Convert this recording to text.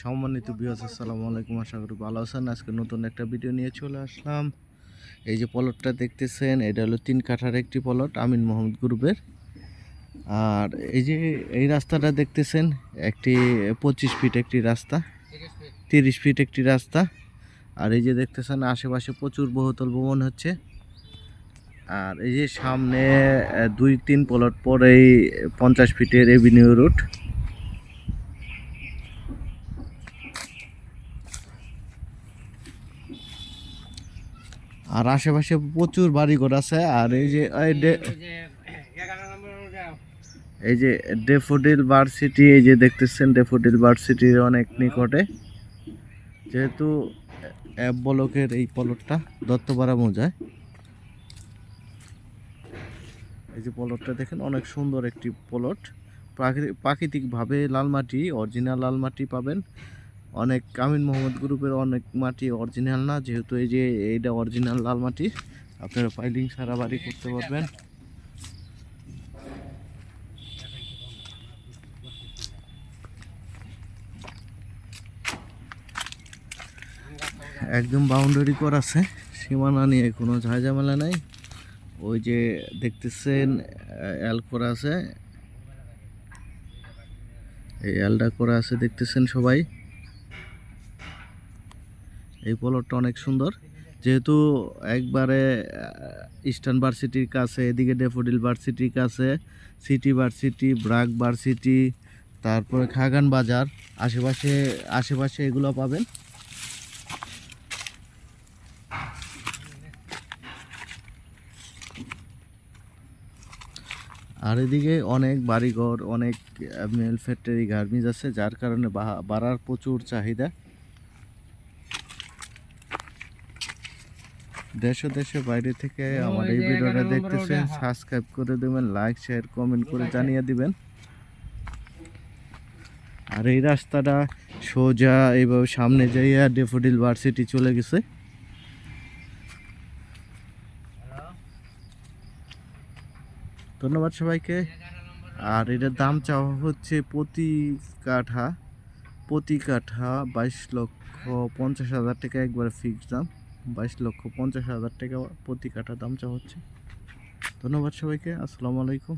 সম্মানিত বিয়াস আসসালামু আলাইকুম। আশা করি ভালো আছেন। আজকে নতুন একটা ভিডিও নিয়ে চলে আসলাম। এই যে পলটটা দেখতেছেন, এটা হলো তিন কাঠার একটি পলট আমিন মোহাম্মদ গ্রুপের। আর এই যে এই রাস্তাটা দেখতেছেন, একটি পঁচিশ ফিট একটি রাস্তা, তিরিশ ফিট একটি রাস্তা। আর এই যে দেখতেছেন, আশেপাশে প্রচুর বহুতল ভবন হচ্ছে। আর এই যে সামনে দুই তিন পলট পরেই পঞ্চাশ ফিটের এভিনিউ রুট আর আশেপাশে প্রচুর বাড়িঘর আছে আর এই যে এই যে ডেফোডিল ভার্সিটি এই যে দেখতেছেন ডেফোডিল ভার্সিটির অনেক নিকটে। যেহেতু অ্যাপ বলকের এই পলটটা দত্তপাড়া মৌজায়। এই যে পলটটা দেখেন অনেক সুন্দর একটি পলট। প্রাকৃতিক প্রাকৃতিকভাবে লাল মাটি অরিজিনাল লাল মাটি পাবেন। অনেক আমিন মোহাম্মদ গ্রুপের অনেক মাটি অরিজিনাল না, যেহেতু এই যে এইটা অরিজিনাল লাল মাটি, আপনারা পাইলিং সারা বাড়ি করতে পারবেন। একদম বাউন্ডারি করা আছে, সীমানা নিয়ে কোনো ঝামেলা নাই। ওই যে দেখতেছেন এল করা আছে। এই এলটা করা আছে, দেখতেছেন সবাই। এই পলটটা অনেক সুন্দর। যেহেতু একবারে ইস্টার্ন ভার্সিটির কাছে, এদিকে ডেফোডিল ভার্সিটির কাছে সিটি ভার্সিটি ব্রাক ভার্সিটি তারপরে খাগান বাজার আশেপাশে আশেপাশে এগুলো পাবেন। আর এদিকে অনেক বাড়িঘর, অনেক মেল ফ্যাক্টরি গার্মেন্টস আছে, যার কারণে বাড়ার প্রচুর চাহিদা। দেশ ও দেশের বাইরে থেকে আমার এই ভিডিওটা দেখতেছেন সাবস্ক্রাইব করে দেবেন লাইক শেয়ার কমেন্ট করে জানিয়ে দিবেন। আর এই রাস্তাটা সোজা এইভাবে সামনে যাইয়া ডেফোডিল ভার্সিটি চলে গেছে। ধন্যবাদ সবাইকে। আর এটার দাম চাওয়া হচ্ছে প্রতি কাঠা প্রতি কাঠা বাইশ লক্ষ পঞ্চাশ হাজার টাকা একবারে ফিক্সড দাম। বাইশ লক্ষ পঞ্চাশ হাজার টাকা প্রতি কাঠা দাম চা হচ্ছে। ধন্যবাদ সবাইকে আসসালামু আলাইকুম।